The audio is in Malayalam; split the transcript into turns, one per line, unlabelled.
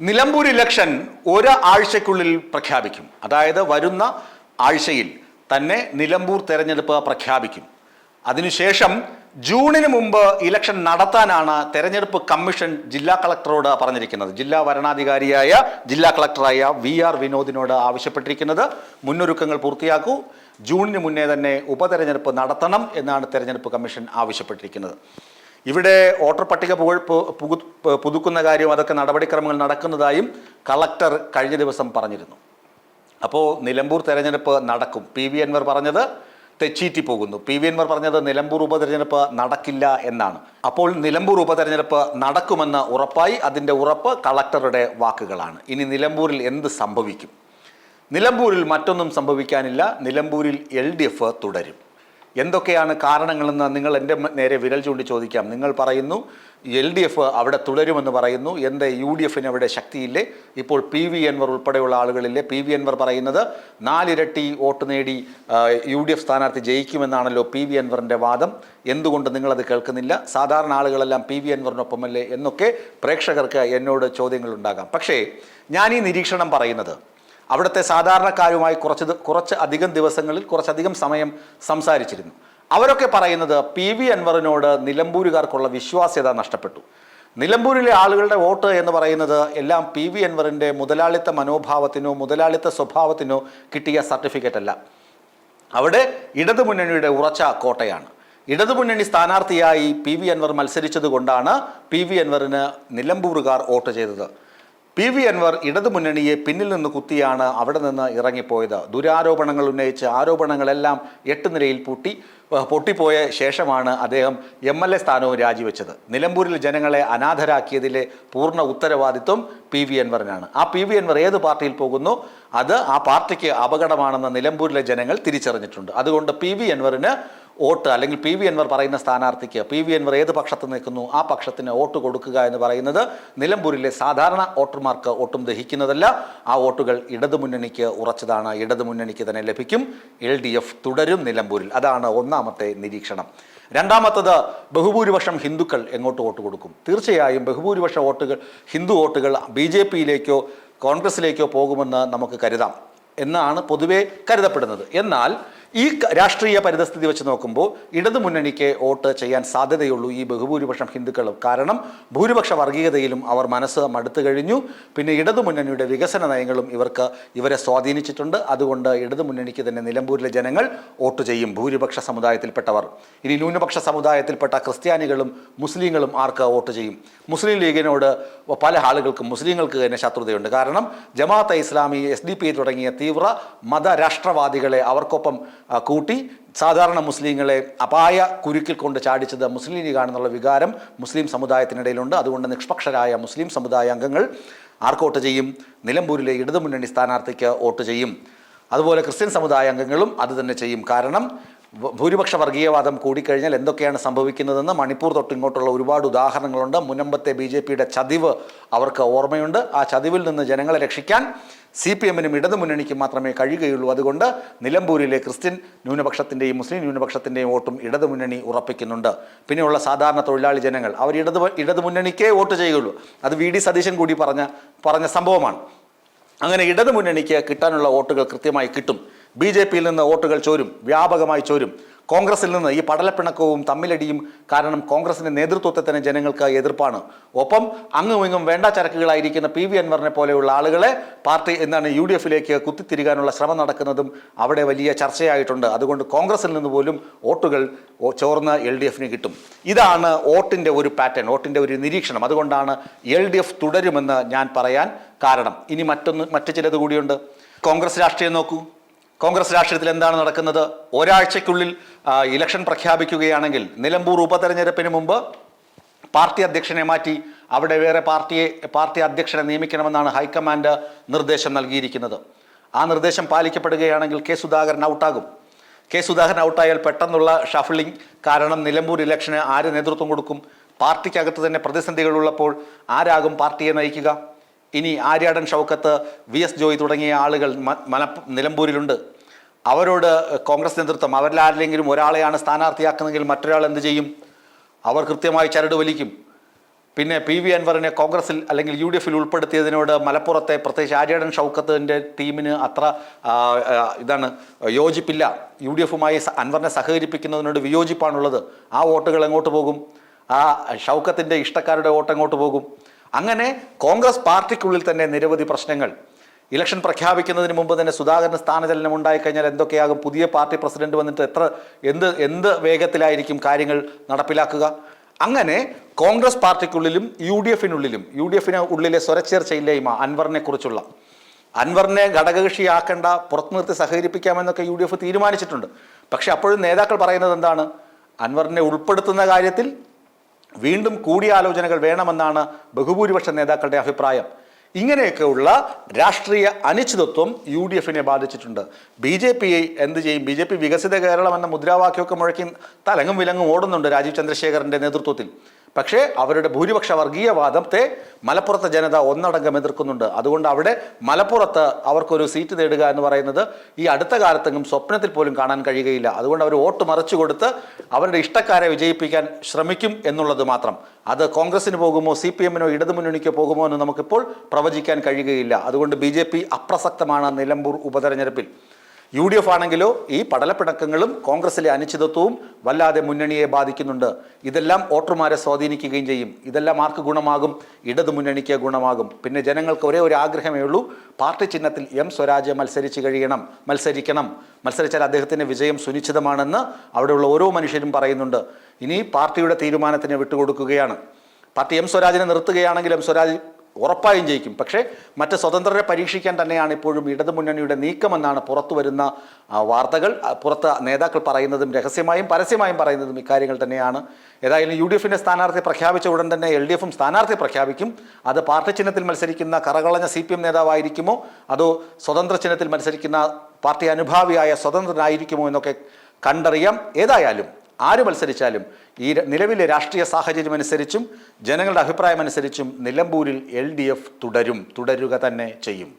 നിലമ്പൂർ ഇലക്ഷൻ ഒരാഴ്ചക്കുള്ളിൽ പ്രഖ്യാപിക്കും. അതായത് വരുന്ന ആഴ്ചയിൽ തന്നെ നിലമ്പൂർ തെരഞ്ഞെടുപ്പ് പ്രഖ്യാപിക്കും. അതിനുശേഷം ജൂണിന് മുമ്പ് ഇലക്ഷൻ നടത്താനാണ് തെരഞ്ഞെടുപ്പ് കമ്മീഷൻ ജില്ലാ കളക്ടറോട് പറഞ്ഞിരിക്കുന്നത്. ജില്ലാ വരണാധികാരിയായ ജില്ലാ കളക്ടറായ വി ആർ വിനോദിനോട് ആവശ്യപ്പെട്ടിരിക്കുന്നത്. മുന്നൊരുക്കങ്ങൾ പൂർത്തിയാക്കൂ. ജൂണിന് മുന്നേ തന്നെ ഉപതെരഞ്ഞെടുപ്പ് നടത്തണം എന്നാണ് തെരഞ്ഞെടുപ്പ് കമ്മീഷൻ ആവശ്യപ്പെട്ടിരിക്കുന്നത്. ഇവിടെ വോട്ടർ പട്ടിക പുതുക്കുന്ന കാര്യം അതൊക്കെ നടപടിക്രമങ്ങൾ നടക്കുന്നതായും കളക്ടർ കഴിഞ്ഞ ദിവസം പറഞ്ഞിരുന്നു. അപ്പോൾ നിലമ്പൂർ തെരഞ്ഞെടുപ്പ് നടക്കും. പി വി അൻവർ പറഞ്ഞത് തെച്ചീറ്റി പോകുന്നു. പി വി അൻവർ പറഞ്ഞത് നിലമ്പൂർ ഉപതെരഞ്ഞെടുപ്പ് നടക്കില്ല എന്നാണ്. അപ്പോൾ നിലമ്പൂർ ഉപതെരഞ്ഞെടുപ്പ് നടക്കുമെന്ന് ഉറപ്പായി അതിന്റെ ഉറപ്പ് കളക്ടറുടെ വാക്കുകളാണ്. ഇനി നിലമ്പൂരിൽ എന്ത് സംഭവിക്കും? നിലമ്പൂരിൽ മറ്റൊന്നും സംഭവിക്കാനില്ല. നിലമ്പൂരിൽ എൽ തുടരും. എന്തൊക്കെയാണ് കാരണങ്ങളെന്ന് നിങ്ങൾ എന്റെ നേരെ വിരൽ ചൂണ്ടി ചോദിക്കാം. നിങ്ങൾ പറയുന്നു എൽ ഡി എഫ് അവിടെ തുടരുമെന്ന് പറയുന്നു. എന്റെ യു ഡി എഫിന് അവിടെ ശക്തിയില്ലേ? ഇപ്പോൾ പി വി എൻവർ ഉൾപ്പെടെയുള്ള ആളുകളില്ലേ? പി വി എൻവർ പറയുന്നത് നാലിരട്ടി വോട്ട് നേടി യു ഡി എഫ് സ്ഥാനാർത്ഥി ജയിക്കുമെന്നാണല്ലോ പി വി എൻവറിന്റെ വാദം. എന്തുകൊണ്ട് നിങ്ങളത് കേൾക്കുന്നില്ല? സാധാരണ ആളുകളെല്ലാം പി വി എൻവറിനൊപ്പമല്ലേ എന്നൊക്കെ പ്രേക്ഷകർക്ക് എന്നോട് ചോദ്യങ്ങളുണ്ടാകാം. പക്ഷേ ഞാൻ ഈ നിരീക്ഷണം പറയുന്നത് അവിടുത്തെ സാധാരണക്കാരുമായി കുറച്ച് കുറച്ച് അധികം ദിവസങ്ങളിൽ കുറച്ചധികം സമയം സംസാരിച്ചിരുന്നു. അവരൊക്കെ പറയുന്നത് പി വി അൻവറിനോട് നിലമ്പൂരുകാർക്കുള്ള വിശ്വാസ്യത നഷ്ടപ്പെട്ടു. നിലമ്പൂരിലെ ആളുകളുടെ വോട്ട് എന്ന് പറയുന്നത് എല്ലാം പി വി അൻവറിന്റെ മുതലാളിത്ത മനോഭാവത്തിനോ മുതലാളിത്ത സ്വഭാവത്തിനോ കിട്ടിയ സർട്ടിഫിക്കറ്റ് അല്ല. അവിടെ ഇടതുമുന്നണിയുടെ ഉറച്ച കോട്ടയാണ്. ഇടതുമുന്നണി സ്ഥാനാർത്ഥിയായി പി വി അൻവർ മത്സരിച്ചതുകൊണ്ടാണ് പി വി അൻവറിന് നിലമ്പൂറുകാർ വോട്ട് ചെയ്തത്. പി വി അൻവർ ഇടതുമുന്നണിയെ പിന്നിൽ നിന്ന് കുത്തിയാണ് അവിടെ നിന്ന് ഇറങ്ങിപ്പോയത്. ദുരാരോപണങ്ങൾ ഉന്നയിച്ച് ആരോപണങ്ങളെല്ലാം എട്ട് നിലയിൽ പൂട്ടി പൊട്ടിപ്പോയ ശേഷമാണ് അദ്ദേഹം എം എൽ എ സ്ഥാനവും രാജിവെച്ചത്. നിലമ്പൂരിൽ ജനങ്ങളെ അനാഥരാക്കിയതിലെ പൂർണ ഉത്തരവാദിത്വം പി വി അൻവറിനാണ് ആ പി വി അൻവർ ഏത് പാർട്ടിയിൽ പോകുന്നു? അത് ആ പാർട്ടിക്ക് അപകടമാണെന്ന് നിലമ്പൂരിലെ ജനങ്ങൾ തിരിച്ചറിഞ്ഞിട്ടുണ്ട്. അതുകൊണ്ട് പി വി അൻവറിന് വോട്ട് അല്ലെങ്കിൽ പി വി അൻവർ പറയുന്ന സ്ഥാനാർത്ഥിക്ക് പി വി അൻവർ ഏത് പക്ഷത്ത് നിൽക്കുന്നു? ആ പക്ഷത്തിന് വോട്ട് കൊടുക്കുക എന്ന് പറയുന്നത് നിലമ്പൂരിലെ സാധാരണ വോട്ടർമാർക്ക് ഒട്ടും ദഹിക്കുന്നതല്ല. ആ വോട്ടുകൾ ഇടതുമുന്നണിക്ക് ഉറച്ചതാണ്. ഇടതുമുന്നണിക്ക് തന്നെ ലഭിക്കും. എൽ ഡി എഫ് തുടരും നിലമ്പൂരിൽ. അതാണ് ഒന്നാമത്തെ നിരീക്ഷണം. രണ്ടാമത്തത് ബഹുഭൂരിപക്ഷം ഹിന്ദുക്കൾ എങ്ങോട്ട് വോട്ട് കൊടുക്കും? തീർച്ചയായും ബഹുഭൂരിപക്ഷ വോട്ടുകൾ ഹിന്ദു വോട്ടുകൾ ബി ജെ പിയിലേക്കോ കോൺഗ്രസിലേക്കോ പോകുമെന്ന് നമുക്ക് കരുതാം എന്നാണ് പൊതുവേ കരുതപ്പെടുന്നത്. എന്നാൽ ഈ രാഷ്ട്രീയ പരിതസ്ഥിതി വെച്ച് നോക്കുമ്പോൾ ഇടതു മുന്നണിക്ക് വോട്ട് ചെയ്യാൻ സാധ്യതയുള്ളൂ ഈ ബഹുഭൂരിപക്ഷം ഹിന്ദുക്കളും. കാരണം ഭൂരിപക്ഷ വർഗീയതയിലും അവർ മനസ്സ് മടുത്തു കഴിഞ്ഞു. പിന്നെ ഇടതു മുന്നണിയുടെ വികസന നയങ്ങളും ഇവർക്ക് ഇവരെ സ്വാധീനിച്ചിട്ടുണ്ട്. അതുകൊണ്ട് ഇടതു മുന്നണിക്ക് തന്നെ നിലമ്പൂരിലെ ജനങ്ങൾ വോട്ട് ചെയ്യും ഭൂരിപക്ഷ സമുദായത്തിൽപ്പെട്ടവർ. ഇനി ന്യൂനപക്ഷ സമുദായത്തിൽപ്പെട്ട ക്രിസ്ത്യാനികളും മുസ്ലിങ്ങളും ആർക്ക് വോട്ട് ചെയ്യും? മുസ്ലിം ലീഗിനോട് പല ആളുകൾക്കും മുസ്ലിങ്ങൾക്ക് തന്നെ ശത്രുതയുണ്ട്. കാരണം Jamaat-e Islami S D P തുടങ്ങിയ തീവ്ര മതരാഷ്ട്രവാദികളെ അവർക്കൊപ്പം കൂട്ടി സാധാരണ മുസ്ലിങ്ങളെ അപായ കുരുക്കിൽ കൊണ്ട് ചാടിച്ചത് മുസ്ലിം ലീഗാണെന്നുള്ള വികാരം മുസ്ലിം സമുദായത്തിനിടയിലുണ്ട്. അതുകൊണ്ട് നിഷ്പക്ഷരായ മുസ്ലിം സമുദായ അംഗങ്ങൾ ആർക്ക് വോട്ട് ചെയ്യും? നിലമ്പൂരിലെ ഇടതുമുന്നണി സ്ഥാനാർത്ഥിക്ക് വോട്ട് ചെയ്യും. അതുപോലെ ക്രിസ്ത്യൻ സമുദായ അംഗങ്ങളും അത് തന്നെ ചെയ്യും. കാരണം ഭൂരിപക്ഷ വർഗീയവാദം കൂടിക്കഴിഞ്ഞാൽ എന്തൊക്കെയാണ് സംഭവിക്കുന്നതെന്ന് മണിപ്പൂർ തൊട്ടിങ്ങോട്ടുള്ള ഒരുപാട് ഉദാഹരണങ്ങളുണ്ട്. മുനമ്പത്തെ ബി ജെ പിയുടെ ചതിവ് അവർക്ക് ഓർമ്മയുണ്ട്. ആ ചതിവിൽ നിന്ന് ജനങ്ങളെ രക്ഷിക്കാൻ സി പി എമ്മിനും ഇടതുമുന്നണിക്കും മാത്രമേ കഴിയുകയുള്ളൂ. അതുകൊണ്ട് നിലമ്പൂരിലെ ക്രിസ്ത്യൻ ന്യൂനപക്ഷത്തിന്റെയും മുസ്ലിം ന്യൂനപക്ഷത്തിന്റെയും വോട്ടും ഇടതുമുന്നണി ഉറപ്പിക്കുന്നുണ്ട്. പിന്നെയുള്ള സാധാരണ തൊഴിലാളി ജനങ്ങൾ അവർ ഇടതു ഇടതുമുന്നണിക്കേ വോട്ട് ചെയ്യുകയുള്ളൂ. അത് വി. ഡി. സതീശൻ കൂടി പറഞ്ഞ പറഞ്ഞ സംഭവമാണ്. അങ്ങനെ ഇടതുമുന്നണിക്ക് കിട്ടാനുള്ള വോട്ടുകൾ കൃത്യമായി കിട്ടും. ബി ജെ പിയിൽ നിന്ന് വോട്ടുകൾ ചോരും വ്യാപകമായി ചോരും. കോൺഗ്രസിൽ നിന്ന് ഈ പടലപ്പിണക്കവും തമ്മിലടിയും കാരണം കോൺഗ്രസിന്റെ നേതൃത്വത്തെ തന്നെ ജനങ്ങൾക്ക് എതിർപ്പാണ്. ഒപ്പം അങ്ങും ഇങ്ങും വേണ്ട ചരക്കുകളായിരിക്കുന്ന പി വി അൻവറിനെ പോലെയുള്ള ആളുകളെ പാർട്ടി എന്താണ് യു ഡി എഫിലേക്ക് കുത്തിത്തിരികാനുള്ള ശ്രമം നടക്കുന്നതും അവിടെ വലിയ ചർച്ചയായിട്ടുണ്ട്. അതുകൊണ്ട് കോൺഗ്രസിൽ നിന്ന് പോലും വോട്ടുകൾ ചോർന്ന് എൽ ഡി എഫിന് കിട്ടും. ഇതാണ് വോട്ടിന്റെ ഒരു പാറ്റേൺ വോട്ടിന്റെ ഒരു നിരീക്ഷണം. അതുകൊണ്ടാണ് എൽ ഡി എഫ് തുടരുമെന്ന് ഞാൻ പറയാൻ കാരണം. ഇനി മറ്റൊന്ന് മറ്റു ചിലത് കൂടിയുണ്ട്. കോൺഗ്രസ് രാഷ്ട്രീയം നോക്കൂ. കോൺഗ്രസ് രാഷ്ട്രീയത്തിൽ എന്താണ് നടക്കുന്നത്? ഒരാഴ്ചയ്ക്കുള്ളിൽ ഇലക്ഷൻ പ്രഖ്യാപിക്കുകയാണെങ്കിൽ നിലമ്പൂർ ഉപതെരഞ്ഞെടുപ്പിന് മുമ്പ് പാർട്ടി അധ്യക്ഷനെ മാറ്റി അവിടെ വേറെ പാർട്ടിയെ പാർട്ടി അധ്യക്ഷനെ നിയമിക്കണമെന്നാണ് ഹൈക്കമാൻഡ് നിർദ്ദേശം നൽകിയിരിക്കുന്നത്. ആ നിർദ്ദേശം പാലിക്കപ്പെടുകയാണെങ്കിൽ കെ സുധാകരൻ ഔട്ടാകും. കെ സുധാകരൻ ഔട്ടായാൽ പെട്ടെന്നുള്ള ഷഫ്ലിംഗ് കാരണം നിലമ്പൂർ ഇലക്ഷന് ആര് നേതൃത്വം കൊടുക്കും? പാർട്ടിക്കകത്ത് തന്നെ പ്രതിസന്ധികളുള്ളപ്പോൾ ആരാകും പാർട്ടിയെ നയിക്കുക? ഇനി ആര്യാടൻ ഷൗക്കത്ത് വി എസ് ജോയ് തുടങ്ങിയ ആളുകൾ മല നിലമ്പൂരിലുണ്ട്. അവരോട് കോൺഗ്രസ് നേതൃത്വം അവരിൽ ആരിലെങ്കിലും ഒരാളെയാണ് സ്ഥാനാർത്ഥിയാക്കുന്നതെങ്കിൽ മറ്റൊരാൾ എന്ത് ചെയ്യും? അവർ കൃത്യമായി ചരട് വലിക്കും. പിന്നെ പി വി അൻവറിനെ കോൺഗ്രസിൽ അല്ലെങ്കിൽ യു ഡി എഫിൽ ഉൾപ്പെടുത്തിയതിനോട് മലപ്പുറത്തെ പ്രത്യേകിച്ച് ആര്യാടൻ ഷൗക്കത്തിന്റെ ടീമിന് അത്ര ഇതാണ് യോജിപ്പില്ല. യു ഡി എഫുമായി അൻവറിനെ സഹകരിപ്പിക്കുന്നതിനോട് വിയോജിപ്പാണുള്ളത്. ആ വോട്ടുകൾ എങ്ങോട്ട് പോകും? ആ ഷൗക്കത്തിന്റെ ഇഷ്ടക്കാരുടെ വോട്ട് എങ്ങോട്ട് പോകും? അങ്ങനെ കോൺഗ്രസ് പാർട്ടിക്കുള്ളിൽ തന്നെ നിരവധി പ്രശ്നങ്ങൾ. ഇലക്ഷൻ പ്രഖ്യാപിക്കുന്നതിന് മുമ്പ് തന്നെ സുധാകരന് സ്ഥാനചലനം ഉണ്ടായിക്കഴിഞ്ഞാൽ എന്തൊക്കെയാകും? പുതിയ പാർട്ടി പ്രസിഡന്റ് വന്നിട്ട് എത്ര എന്ത് എന്ത് വേഗത്തിലായിരിക്കും കാര്യങ്ങൾ നടപ്പിലാക്കുക? അങ്ങനെ കോൺഗ്രസ് പാർട്ടിക്കുള്ളിലും യു ഡി എഫിനുള്ളിലും യു ഡി എഫിന് ഉള്ളിലെ സ്വരച്ചേർച്ചയില്ലായ്മ അൻവറിനെ കുറിച്ചുള്ള. അൻവറിനെ ഘടകകക്ഷിയാക്കേണ്ട പുറത്തു നിർത്തി സഹകരിപ്പിക്കാമെന്നൊക്കെ യു ഡി എഫ് തീരുമാനിച്ചിട്ടുണ്ട്. പക്ഷെ അപ്പോഴും നേതാക്കൾ പറയുന്നത് എന്താണ്? അൻവറിനെ ഉൾപ്പെടുത്തുന്ന കാര്യത്തിൽ വീണ്ടും കൂടിയാലോചനകൾ വേണമെന്നാണ് ബഹുഭൂരിപക്ഷ നേതാക്കളുടെ അഭിപ്രായം. ഇങ്ങനെയൊക്കെയുള്ള രാഷ്ട്രീയ അനിശ്ചിതത്വം യു ഡി എഫിനെ ബാധിച്ചിട്ടുണ്ട്. ബി ജെ പി എന്ത് ചെയ്യും? ബി ജെ പി വികസിത കേരളം എന്ന മുദ്രാവാക്യമൊക്കെ മുഴക്കി തലങ്ങും വിലങ്ങും ഓടുന്നുണ്ട് രാജീവ് ചന്ദ്രശേഖരന്റെ നേതൃത്വത്തിൽ. പക്ഷേ അവരുടെ ഭൂരിപക്ഷ വർഗീയവാദത്തെ മലപ്പുറത്തെ ജനത ഒന്നടങ്കം എതിർക്കുന്നുണ്ട്. അതുകൊണ്ട് അവിടെ മലപ്പുറത്ത് അവർക്കൊരു സീറ്റ് നേടുക എന്ന് പറയുന്നത് ഈ അടുത്ത കാലത്തെങ്കിലും സ്വപ്നത്തിൽ പോലും കാണാൻ കഴിയുകയില്ല. അതുകൊണ്ട് അവർ വോട്ട് മറിച്ചു കൊടുത്ത് അവരുടെ ഇഷ്ടക്കാരെ വിജയിപ്പിക്കാൻ ശ്രമിക്കും എന്നുള്ളത് മാത്രം. അത് കോൺഗ്രസിന് പോകുമോ സി പി എമ്മിനോ ഇടതുമുന്നണിക്കോ പോകുമോ എന്ന് നമുക്കിപ്പോൾ പ്രവചിക്കാൻ കഴിയുകയില്ല. അതുകൊണ്ട് ബി അപ്രസക്തമാണ് നിലമ്പൂർ ഉപതെരഞ്ഞെടുപ്പിൽ. യു ഡി എഫ് ആണെങ്കിലോ ഈ പടലപ്പിണക്കങ്ങളും കോൺഗ്രസിലെ അനിശ്ചിതത്വവും വല്ലാതെ മുന്നണിയെ ബാധിക്കുന്നുണ്ട്. ഇതെല്ലാം വോട്ടർമാരെ സ്വാധീനിക്കുകയും ചെയ്യും. ഇതെല്ലാം ആർക്ക് ഗുണമാകും? ഇടതു മുന്നണിക്ക് ഗുണമാകും. പിന്നെ ജനങ്ങൾക്ക് ഒരേ ഒരു ആഗ്രഹമേ ഉള്ളൂ. പാർട്ടി ചിഹ്നത്തിൽ എം സ്വരാജ് മത്സരിച്ച് കഴിയണം. മത്സരിക്കണം. മത്സരിച്ചാൽ അദ്ദേഹത്തിന്റെ വിജയം സുനിശ്ചിതമാണെന്ന് അവിടെയുള്ള ഓരോ മനുഷ്യരും പറയുന്നുണ്ട്. ഇനി പാർട്ടിയുടെ തീരുമാനത്തിന് വിട്ടുകൊടുക്കുകയാണ്. പാർട്ടി എം സ്വരാജിനെ നിർത്തുകയാണെങ്കിൽ എം സ്വരാജ് ഉറപ്പായും ജയിക്കും. പക്ഷേ മറ്റ് സ്വതന്ത്രരെ പരീക്ഷിക്കാൻ തന്നെയാണ് ഇപ്പോഴും ഇടതുമുന്നണിയുടെ നീക്കമെന്നാണ് പുറത്തു വരുന്ന വാർത്തകൾ. പുറത്ത് നേതാക്കൾ പറയുന്നതും രഹസ്യമായും പരസ്യമായും പറയുന്നതും ഇക്കാര്യങ്ങൾ തന്നെയാണ്. ഏതായാലും യു ഡി എഫിന്റെ സ്ഥാനാർത്ഥി പ്രഖ്യാപിച്ച ഉടൻ തന്നെ എൽ ഡി എഫും സ്ഥാനാർത്ഥി പ്രഖ്യാപിക്കും. അത് പാർട്ടി ചിഹ്നത്തിൽ മത്സരിക്കുന്ന കറകളഞ്ഞ സി പി എം നേതാവായിരിക്കുമോ? അതോ സ്വതന്ത്ര ചിഹ്നത്തിൽ മത്സരിക്കുന്ന പാർട്ടി അനുഭാവിയായ സ്വതന്ത്രനായിരിക്കുമോ എന്നൊക്കെ കണ്ടറിയാം. ഏതായാലും ആര് മത്സരിച്ചാലും ഈ നിലവിലെ രാഷ്ട്രീയ സാഹചര്യം അനുസരിച്ചും ജനങ്ങളുടെ അഭിപ്രായമനുസരിച്ചും നിലമ്പൂരിൽ എൽ തുടരും തുടരുക തന്നെ ചെയ്യും.